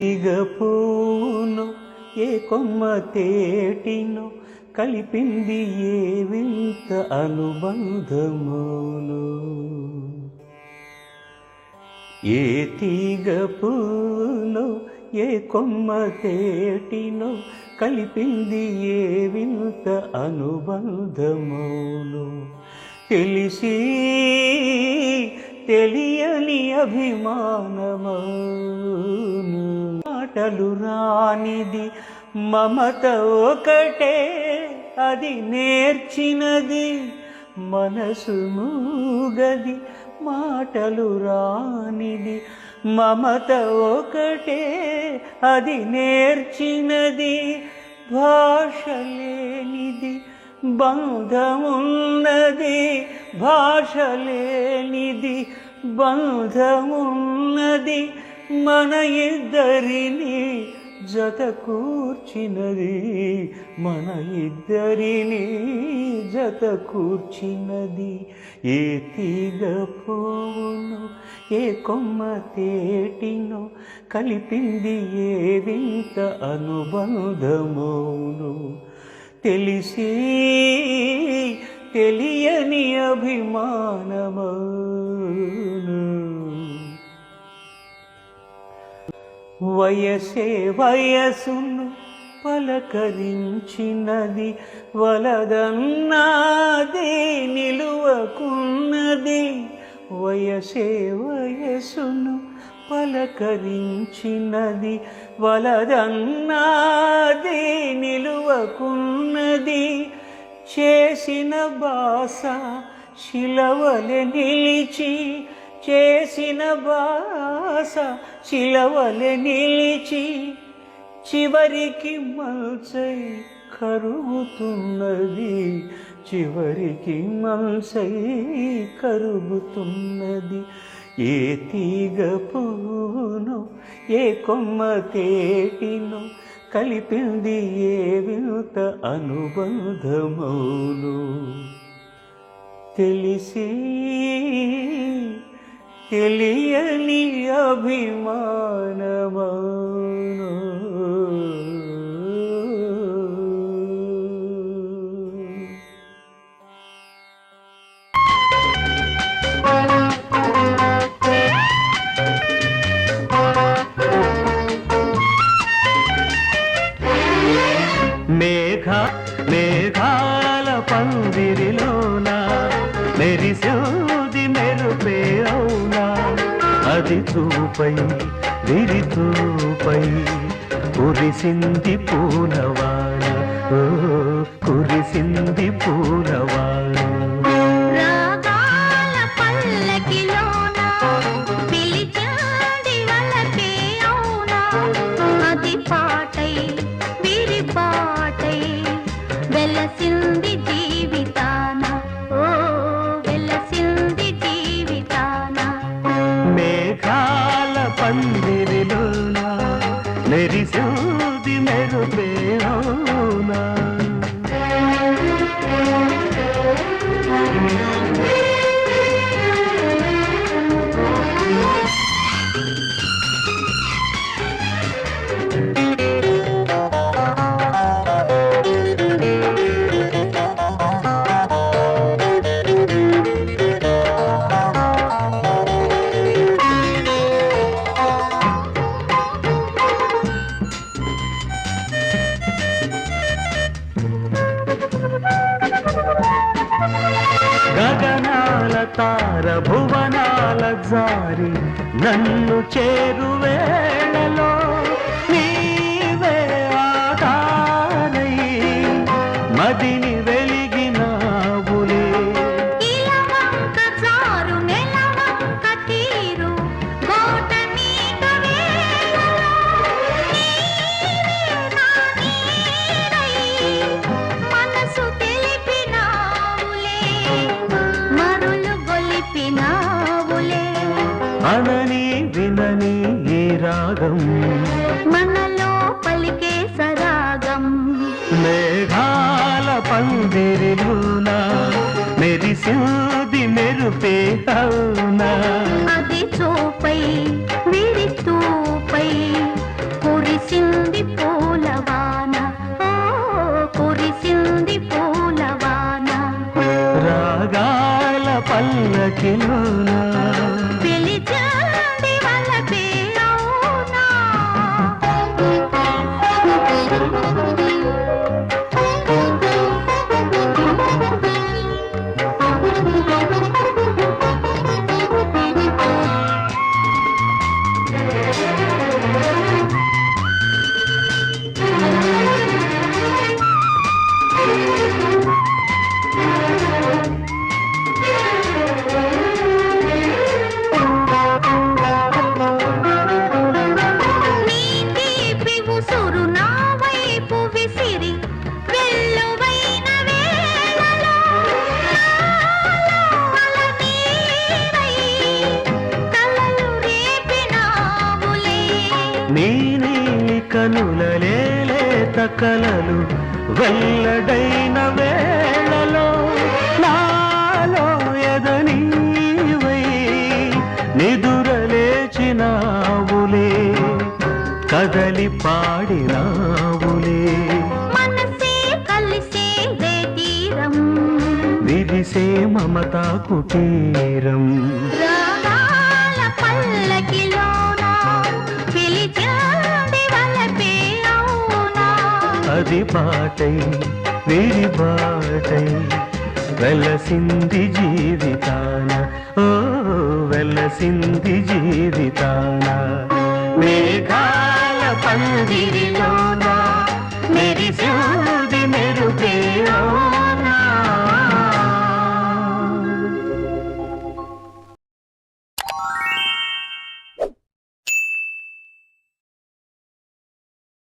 ఇగ పూను ఏ కొమ్మ తేటిను కలిపింది ఏ వింత అనుబంధమును. ఏ తీగ పూను ఏ కొమ్మ తేటిను కలిపింది ఏ వింత అనుబంధమును. తెలిసి తెలియని అభిమానమును. మాటలు రానిది మమత ఒకటే అది నేర్చినది మనసు మూగది మాటలు రానిది మమత ఒకటే అది నేర్చినది భాష లేనిది బంధమున్నది భాష లేనిది బంధమున్నది మన ఇద్దరిని జత కూర్చినది. మన ఇద్దరిని జత కూర్చినది. ఏ తీగ పోవును ఏ కొమ్మ తేటినో కలిపింది ఏ వింత అనుబంధమును. తెలిసి తెలియని అభిమానమౌను వయసే వయసును పలకరించినది వలదన్నాది నిలువకున్నది. వయసే వయసును పలకరించినది వలదన్నాది నిలువకున్నది. చేసిన బాస శిలవలె నిలిచి చేసిన బాస శిలవలె నిలిచి చివరికి మల్సై కరుగుతున్నది. చివరికి మల్సై కరుగుతున్నది. ఏ తీగ పువ్వును ఏ కొమ్మ తేటిను కలిపింది ఏ వినుత అనుబంధమౌను. తెలిసి తెలియని అభిమానమౌను విరితూపై చూపై కురిసింది పూలవాణ కురిసింది పూలవాన. మేఘాల పందిరిలోన? మెరిసోది మెరుపే గగనాల తార భువనాల జారి నన్ను చేరువేళలో నీవే ఆధారై మదిని వెలిగి స్వరం మనలో పలికే సరాగం. మేఘాల పందిరిన మెరి సాది మెరుపే అవునా. అది చూపై విరితూపై కురిసింది పూలవాన. కురిసింది పూలవాన. రాగాల పల్లకిలున నీ నీలి కనులలేలే తకలలు వెల్లడైన వేళలో నాలో ఎదనీవై నిదురలేచినావులే కదలి పాడినావులే. విరిసే మమతా కుటీరం అది పాటై విరిబాటై వెలసింది జీవితాన. ఓ వెలసింది జీవితాన. మేఘాల పందిరిలోన మెరిసిన